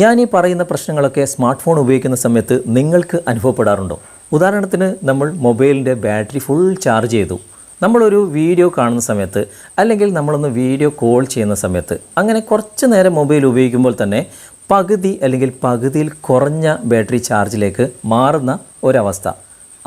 ഞാൻ ഈ പറയുന്ന പ്രശ്നങ്ങളൊക്കെ സ്മാർട്ട് ഫോൺ ഉപയോഗിക്കുന്ന സമയത്ത് നിങ്ങൾക്ക് അനുഭവപ്പെടാറുണ്ടോ? ഉദാഹരണത്തിന് നമ്മൾ മൊബൈലിന്റെ ബാറ്ററി ഫുൾ ചാർജ് ചെയ്തു. നമ്മളൊരു വീഡിയോ കാണുന്ന സമയത്ത് അല്ലെങ്കിൽ നമ്മളൊന്ന് വീഡിയോ കോൾ ചെയ്യുന്ന സമയത്ത് അങ്ങനെ കുറച്ച് നേരം മൊബൈൽ ഉപയോഗിക്കുമ്പോൾ തന്നെ പകുതി അല്ലെങ്കിൽ പകുതിയിൽ കുറഞ്ഞ ബാറ്ററി ചാർജിലേക്ക് മാറുന്ന ഒരവസ്ഥ.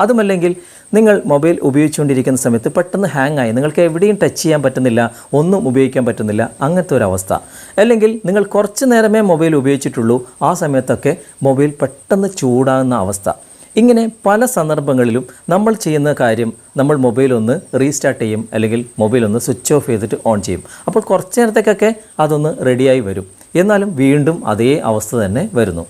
അതുമല്ലെങ്കിൽ നിങ്ങൾ മൊബൈൽ ഉപയോഗിച്ചുകൊണ്ടിരിക്കുന്ന സമയത്ത് പെട്ടെന്ന് ഹാങ് ആയി. നിങ്ങൾക്ക് എവിടെയും ടച്ച് ചെയ്യാൻ പറ്റുന്നില്ല ഒന്നും ഉപയോഗിക്കാൻ പറ്റുന്നില്ല അങ്ങനത്തെ ഒരു അവസ്ഥ. അല്ലെങ്കിൽ നിങ്ങൾ കുറച്ച് നേരമേ മൊബൈൽ ഉപയോഗിച്ചിട്ടുള്ളൂ ആ സമയത്തൊക്കെ മൊബൈൽ പെട്ടെന്ന് ചൂടാകുന്ന അവസ്ഥ. ഇങ്ങനെ പല സന്ദർഭങ്ങളിലും നമ്മൾ ചെയ്യുന്ന കാര്യം നമ്മൾ മൊബൈൽ ഒന്ന് റീസ്റ്റാർട്ട് ചെയ്യും അല്ലെങ്കിൽ മൊബൈൽ ഒന്ന് സ്വിച്ച് ഓഫ് ചെയ്തിട്ട് ഓൺ ചെയ്യും. അപ്പോൾ കുറച്ച് നേരത്തേക്കൊക്കെ അതൊന്ന് റെഡിയായി വരും. എന്നാലും വീണ്ടും അതേ അവസ്ഥ തന്നെ വരുന്നു.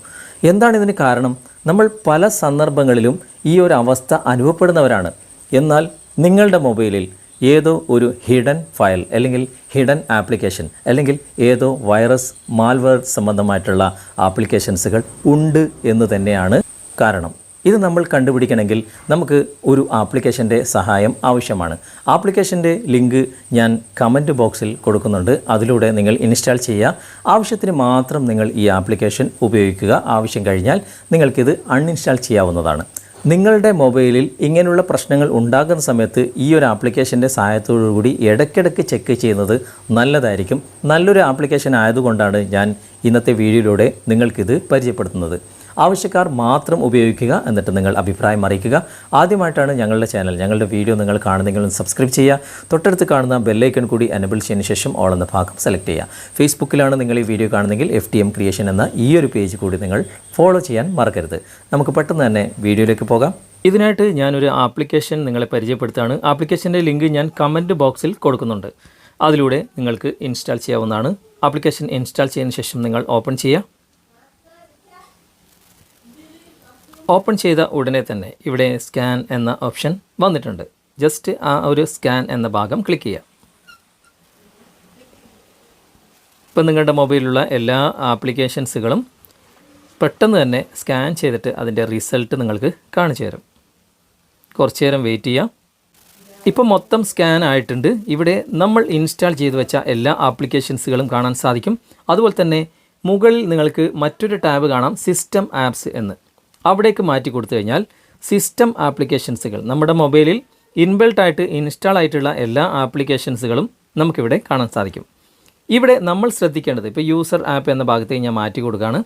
എന്താണ് ഇതിന് കാരണം? നമ്മൾ പല സന്ദർഭങ്ങളിലും ഈ ഒരു അവസ്ഥ അനുഭവപ്പെടുന്നവരാണ്. എന്നാൽ നിങ്ങളുടെ മൊബൈലിൽ ഏതോ ഒരു ഹിഡൻ ഫയൽ അല്ലെങ്കിൽ ഹിഡൻ ആപ്ലിക്കേഷൻ അല്ലെങ്കിൽ ഏതോ വൈറസ് മാൽവെയർ സംബന്ധമായിട്ടുള്ള ആപ്ലിക്കേഷൻസുകൾ ഉണ്ട് എന്ന് തന്നെയാണ് കാരണം. ഇത് നമ്മൾ കണ്ടുപിടിക്കണമെങ്കിൽ നമുക്ക് ഒരു ആപ്ലിക്കേഷന്റെ സഹായം ആവശ്യമാണ്. ആപ്ലിക്കേഷന്റെ ലിങ്ക് ഞാൻ കമന്റ് ബോക്സിൽ കൊടുക്കുന്നുണ്ട്. അതിലൂടെ നിങ്ങൾ ഇൻസ്റ്റാൾ ചെയ്യുക. ആവശ്യത്തിന് മാത്രം നിങ്ങൾ ഈ ആപ്ലിക്കേഷൻ ഉപയോഗിക്കുക. ആവശ്യം കഴിഞ്ഞാൽ നിങ്ങൾക്കിത് അൺഇൻസ്റ്റാൾ ചെയ്യാവുന്നതാണ്. നിങ്ങളുടെ മൊബൈലിൽ ഇങ്ങനെയുള്ള പ്രശ്നങ്ങൾ ഉണ്ടാകുന്ന സമയത്ത് ഈ ഒരു ആപ്ലിക്കേഷന്റെ സഹായത്തോടുകൂടി ഇടയ്ക്കിടയ്ക്ക് ചെക്ക് ചെയ്യുന്നത് നല്ലതായിരിക്കും. നല്ലൊരു ആപ്ലിക്കേഷൻ ആയതുകൊണ്ടാണ് ഞാൻ ഇന്നത്തെ വീഡിയോയിലൂടെ നിങ്ങൾക്കിത് പരിചയപ്പെടുത്തുന്നത്. ആവശ്യക്കാർ മാത്രം ഉപയോഗിക്കുക എന്നിട്ട് നിങ്ങൾ അഭിപ്രായം അറിയിക്കുക. ആദ്യമായിട്ടാണ് ഞങ്ങളുടെ ചാനൽ. ഞങ്ങളുടെ വീഡിയോ നിങ്ങൾ കാണുന്നെങ്കിൽ സബ്സ്ക്രൈബ് ചെയ്യുക. തൊട്ടടുത്ത് കാണുന്ന ബെല്ലൈക്കൺ കൂടി എനബിൾ ചെയ്യുന്ന ശേഷം ഓൾ എന്ന ഭാഗം സെലക്ട് ചെയ്യുക. ഫേസ്ബുക്കിലാണ് നിങ്ങൾ ഈ വീഡിയോ കാണുന്നെങ്കിൽ എഫ് ടി എം ക്രിയേഷൻ എന്ന ഈ ഒരു പേജ് കൂടി നിങ്ങൾ ഫോളോ ചെയ്യാൻ മറക്കരുത്. നമുക്ക് പെട്ടെന്ന് തന്നെ വീഡിയോയിലേക്ക് പോകാം. ഇതിനായിട്ട് ഞാനൊരു ആപ്ലിക്കേഷൻ നിങ്ങളെ പരിചയപ്പെടുത്താണ് ആപ്ലിക്കേഷന്റെ ലിങ്ക് ഞാൻ കമന്റ് ബോക്സിൽ കൊടുക്കുന്നുണ്ട്. അതിലൂടെ നിങ്ങൾക്ക് ഇൻസ്റ്റാൾ ചെയ്യാവുന്നതാണ്. ആപ്ലിക്കേഷൻ ഇൻസ്റ്റാൾ ചെയ്യുന്ന ശേഷം നിങ്ങൾ ഓപ്പൺ ചെയ്യുക. ഓപ്പൺ ചെയ്ത ഉടനെ തന്നെ ഇവിടെ സ്കാൻ എന്ന ഓപ്ഷൻ വന്നിട്ടുണ്ട്. ജസ്റ്റ് ആ ഒരു സ്കാൻ എന്ന ഭാഗം ക്ലിക്ക് ചെയ്യുക ഇപ്പം നിങ്ങളുടെ മൊബൈലിലുള്ള എല്ലാ ആപ്ലിക്കേഷൻസുകളും പെട്ടെന്ന് തന്നെ സ്കാൻ ചെയ്തിട്ട് അതിന്റെ റിസൾട്ട് നിങ്ങൾക്ക് കാണിച്ചു തരും. കുറച്ച് നേരം വെയിറ്റ് ചെയ്യാം. ഇപ്പം മൊത്തം സ്കാൻ ആയിട്ടുണ്ട്. ഇവിടെ നമ്മൾ ഇൻസ്റ്റാൾ ചെയ്തു വെച്ച എല്ലാ ആപ്ലിക്കേഷൻസുകളും കാണാൻ സാധിക്കും. അതുപോലെ തന്നെ മുകളിൽ നിങ്ങൾക്ക് മറ്റൊരു ടാബ് കാണാം സിസ്റ്റം ആപ്സ് എന്ന്. അവിടേക്ക് മാറ്റി കൊടുത്തു കഴിഞ്ഞാൽ സിസ്റ്റം ആപ്ലിക്കേഷൻസുകൾ നമ്മുടെ മൊബൈലിൽ ഇൻബിൽട്ട് ആയിട്ട് ഇൻസ്റ്റാൾ ആയിട്ടുള്ള എല്ലാ ആപ്ലിക്കേഷൻസുകളും നമുക്കിവിടെ കാണാൻ സാധിക്കും. ഇവിടെ നമ്മൾ ശ്രദ്ധിക്കേണ്ടത് ഇപ്പോൾ യൂസർ ആപ്പ് എന്ന ഭാഗത്തേക്ക് ഞാൻ മാറ്റി കൊടുക്കുകയാണ്.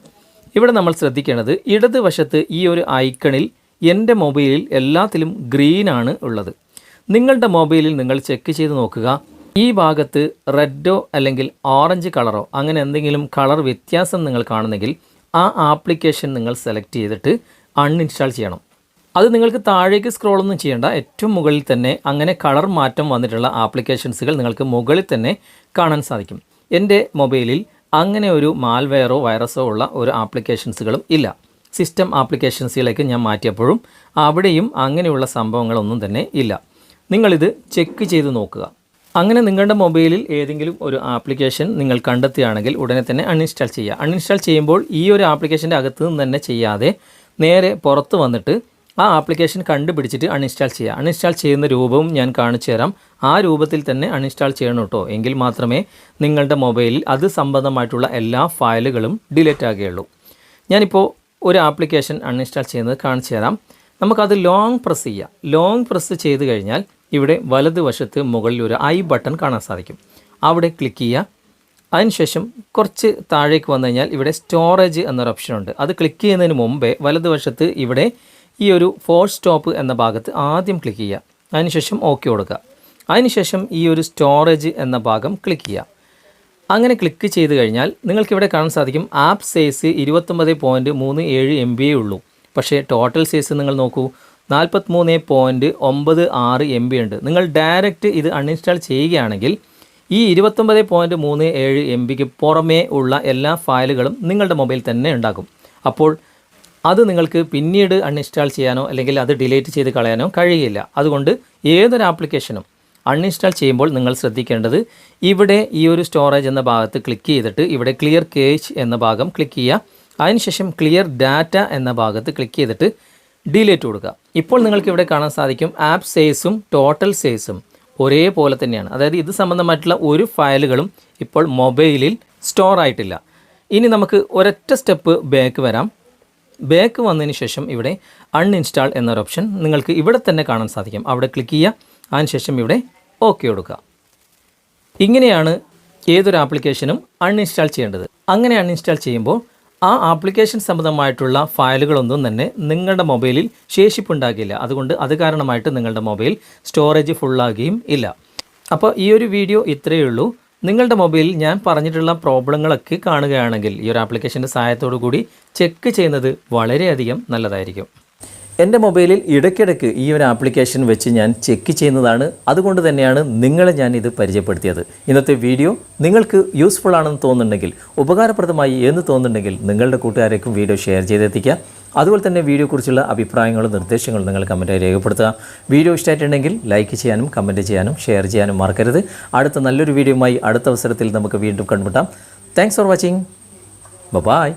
ഇവിടെ നമ്മൾ ശ്രദ്ധിക്കേണ്ടത് ഇടതുവശത്ത് ഈ ഒരു ഐക്കണിൽ എന്റെ മൊബൈലിൽ എല്ലാത്തിലും ഗ്രീനാണ് ഉള്ളത്. നിങ്ങളുടെ മൊബൈലിൽ നിങ്ങൾ ചെക്ക് ചെയ്ത് നോക്കുക. ഈ ഭാഗത്ത് റെഡോ അല്ലെങ്കിൽ ഓറഞ്ച് കളറോ അങ്ങനെ എന്തെങ്കിലും കളർ വ്യത്യാസം നിങ്ങൾ കാണുന്നെങ്കിൽ ആ ആപ്ലിക്കേഷൻ നിങ്ങൾ സെലക്ട് ചെയ്തിട്ട് അൺഇൻസ്റ്റാൾ ചെയ്യണം. അത് നിങ്ങൾക്ക് താഴേക്ക് സ്ക്രോളൊന്നും ചെയ്യേണ്ട. ഏറ്റവും മുകളിൽ തന്നെ അങ്ങനെ കളർ മാറ്റം വന്നിട്ടുള്ള ആപ്ലിക്കേഷൻസുകൾ നിങ്ങൾക്ക് മുകളിൽ തന്നെ കാണാൻ സാധിക്കും. എന്റെ മൊബൈലിൽ അങ്ങനെ ഒരു മാൽവെയറോ വൈറസോ ഉള്ള ഒരു ആപ്ലിക്കേഷൻസുകളും ഇല്ല. സിസ്റ്റം ആപ്ലിക്കേഷൻസിലേക്ക് ഞാൻ മാറ്റിയപ്പോഴും അവിടെയും അങ്ങനെയുള്ള സംഭവങ്ങളൊന്നും തന്നെ ഇല്ല. നിങ്ങളിത് ചെക്ക് ചെയ്ത് നോക്കുക. അങ്ങനെ നിങ്ങളുടെ മൊബൈലിൽ ഏതെങ്കിലും ഒരു ആപ്ലിക്കേഷൻ നിങ്ങൾ കണ്ടെത്തുകയാണെങ്കിൽ ഉടനെ തന്നെ അൺഇൻസ്റ്റാൾ ചെയ്യുക. അൺഇൻസ്റ്റാൾ ചെയ്യുമ്പോൾ ഈ ഒരു ആപ്ലിക്കേഷന്റെ അകത്ത് നിന്ന് തന്നെ ചെയ്യാതെ നേരെ പുറത്ത് വന്നിട്ട് ആ ആപ്ലിക്കേഷൻ കണ്ടുപിടിച്ചിട്ട് അൺഇൻസ്റ്റാൾ ചെയ്യുക. അൺഇൻസ്റ്റാൾ ചെയ്യുന്ന രൂപവും ഞാൻ കാണിച്ചു തരാം. ആ രൂപത്തിൽ തന്നെ അൺഇൻസ്റ്റാൾ ചെയ്യണം കേട്ടോ. എങ്കിൽ മാത്രമേ നിങ്ങളുടെ മൊബൈലിൽ അത് സംബന്ധമായിട്ടുള്ള എല്ലാ ഫയലുകളും ഡിലീറ്റ് ആകുകയുള്ളൂ. ഞാനിപ്പോൾ ഒരു ആപ്ലിക്കേഷൻ അൺഇൻസ്റ്റാൾ ചെയ്യുന്നത് കാണിച്ചു തരാം. നമുക്കത് ലോങ് പ്രസ് ചെയ്യാം. ലോങ് പ്രസ് ചെയ്ത് കഴിഞ്ഞാൽ ഇവിടെ വലതുവശത്ത് മുകളിൽ ഒരു ഐ ബട്ടൺ കാണാൻ സാധിക്കും. അവിടെ ക്ലിക്ക് ചെയ്യുക. അതിനുശേഷം കുറച്ച് താഴേക്ക് വന്നു കഴിഞ്ഞാൽ ഇവിടെ സ്റ്റോറേജ് എന്നൊരു ഓപ്ഷൻ ഉണ്ട്. അത് ക്ലിക്ക് ചെയ്യുന്നതിന് മുമ്പേ വലതുവശത്ത് ഇവിടെ ഈ ഒരു ഫോർ സ്റ്റോപ്പ് എന്ന ഭാഗത്ത് ആദ്യം ക്ലിക്ക് ചെയ്യുക. അതിനുശേഷം ഓക്കെ കൊടുക്കുക. അതിനുശേഷം ഈ ഒരു സ്റ്റോറേജ് എന്ന ഭാഗം ക്ലിക്ക് ചെയ്യുക. അങ്ങനെ ക്ലിക്ക് ചെയ്ത് കഴിഞ്ഞാൽ നിങ്ങൾക്കിവിടെ കാണാൻ സാധിക്കും ആപ്പ് സൈസ് ഇരുപത്തൊമ്പത് പോയിന്റ് മൂന്ന് ഏഴ് എം ബി ഉള്ളൂ. പക്ഷേ ടോട്ടൽ സൈസ് നിങ്ങൾ നോക്കൂ. നാൽപ്പത്തിമൂന്ന് പോയിന്റ് ഒമ്പത് ആറ് എം ബി ഉണ്ട്. നിങ്ങൾ ഡയറക്റ്റ് ഇത് അൺഇൻസ്റ്റാൾ ചെയ്യുകയാണെങ്കിൽ ഈ ഇരുപത്തൊമ്പത് പോയിന്റ് മൂന്ന് ഏഴ് എം ബിക്ക് പുറമേ ഉള്ള എല്ലാ ഫയലുകളും നിങ്ങളുടെ മൊബൈൽ തന്നെ ഉണ്ടാകും അപ്പോൾ അത് നിങ്ങൾക്ക് പിന്നീട് അൺഇൻസ്റ്റാൾ ചെയ്യാനോ അല്ലെങ്കിൽ അത് ഡിലീറ്റ് ചെയ്ത് കളയാനോ കഴിയില്ല. അതുകൊണ്ട് ഏതൊരു ആപ്ലിക്കേഷനും അൺഇൻസ്റ്റാൾ ചെയ്യുമ്പോൾ നിങ്ങൾ ശ്രദ്ധിക്കേണ്ടത് ഇവിടെ ഈ ഒരു സ്റ്റോറേജ് എന്ന ഭാഗത്ത് ക്ലിക്ക് ചെയ്തിട്ട് ഇവിടെ ക്ലിയർ കേജ് എന്ന ഭാഗം ക്ലിക്ക് ചെയ്യുക. അതിനുശേഷം ക്ലിയർ ഡാറ്റ എന്ന ഭാഗത്ത് ക്ലിക്ക് ചെയ്തിട്ട് ഡിലീറ്റ് കൊടുക്കുക ഇപ്പോൾ നിങ്ങൾക്ക് ഇവിടെ കാണാൻ സാധിക്കും ആപ്പ് സൈസും ടോട്ടൽ സൈസും ഒരേപോലെ തന്നെയാണ്. അതായത് ഇത് സംബന്ധമായിട്ടുള്ള ഒരു ഫയലുകളും ഇപ്പോൾ മൊബൈലിൽ സ്റ്റോർ ആയിട്ടില്ല. ഇനി നമുക്ക് ഒരൊറ്റ സ്റ്റെപ്പ് ബാക്ക് വരാം. ബാക്ക് വന്നതിന് ശേഷം ഇവിടെ അൺഇൻസ്റ്റാൾ എന്നൊരു ഓപ്ഷൻ നിങ്ങൾക്ക് ഇവിടെ തന്നെ കാണാൻ സാധിക്കും. അവിടെ ക്ലിക്ക് ചെയ്യുക. അതിനുശേഷം ഇവിടെ ഓക്കെ കൊടുക്കുക. ഇങ്ങനെയാണ് ഏതൊരു ആപ്ലിക്കേഷനും അൺഇൻസ്റ്റാൾ ചെയ്യേണ്ടത്. അങ്ങനെ അൺഇൻസ്റ്റാൾ ചെയ്യുമ്പോൾ ആ ആപ്ലിക്കേഷൻ സംബന്ധമായിട്ടുള്ള ഫയലുകളൊന്നും തന്നെ നിങ്ങളുടെ മൊബൈലിൽ ശേഷിപ്പുണ്ടാകില്ല. അതുകൊണ്ട് അത് കാരണമായിട്ട് നിങ്ങളുടെ മൊബൈൽ സ്റ്റോറേജ് ഫുള്ളാകുകയും ഇല്ല. അപ്പോൾ ഈ ഒരു വീഡിയോ ഇത്രയേ ഉള്ളൂ. നിങ്ങളുടെ മൊബൈലിൽ ഞാൻ പറഞ്ഞിട്ടുള്ള പ്രോബ്ലങ്ങളൊക്കെ കാണുകയാണെങ്കിൽ ഈ ഒരു ആപ്ലിക്കേഷന്റെ സഹായത്തോടു കൂടി ചെക്ക് ചെയ്യുന്നത് വളരെയധികം നല്ലതായിരിക്കും. എന്റെ മൊബൈലിൽ ഇടയ്ക്കിടയ്ക്ക് ഈ ഒരു ആപ്ലിക്കേഷൻ വെച്ച് ഞാൻ ചെക്ക് ചെയ്യുന്നതാണ്. അതുകൊണ്ട് തന്നെയാണ് നിങ്ങളെ ഞാൻ ഇത് പരിചയപ്പെടുത്തിയത്. ഇന്നത്തെ വീഡിയോ നിങ്ങൾക്ക് യൂസ്ഫുൾ ആണെന്ന് തോന്നുന്നുണ്ടെങ്കിൽ ഉപകാരപ്രദമായി എന്ന് തോന്നുന്നുണ്ടെങ്കിൽ നിങ്ങളുടെ കൂട്ടുകാരേക്കും വീഡിയോ ഷെയർ ചെയ്തെത്തിക്കുക. അതുപോലെ തന്നെ വീഡിയോയെക്കുറിച്ചുള്ള അഭിപ്രായങ്ങളും നിർദ്ദേശങ്ങളും നിങ്ങൾ കമന്റായി രേഖപ്പെടുത്തുക. വീഡിയോ ഇഷ്ടമായിട്ടുണ്ടെങ്കിൽ ലൈക്ക് ചെയ്യാനും കമന്റ് ചെയ്യാനും ഷെയർ ചെയ്യാനും മറക്കരുത്. അടുത്ത നല്ലൊരു വീഡിയോയുമായി അടുത്ത അവസരത്തിൽ നമുക്ക് വീണ്ടും കണ്ടുമുട്ടാം. Thanks for watching bye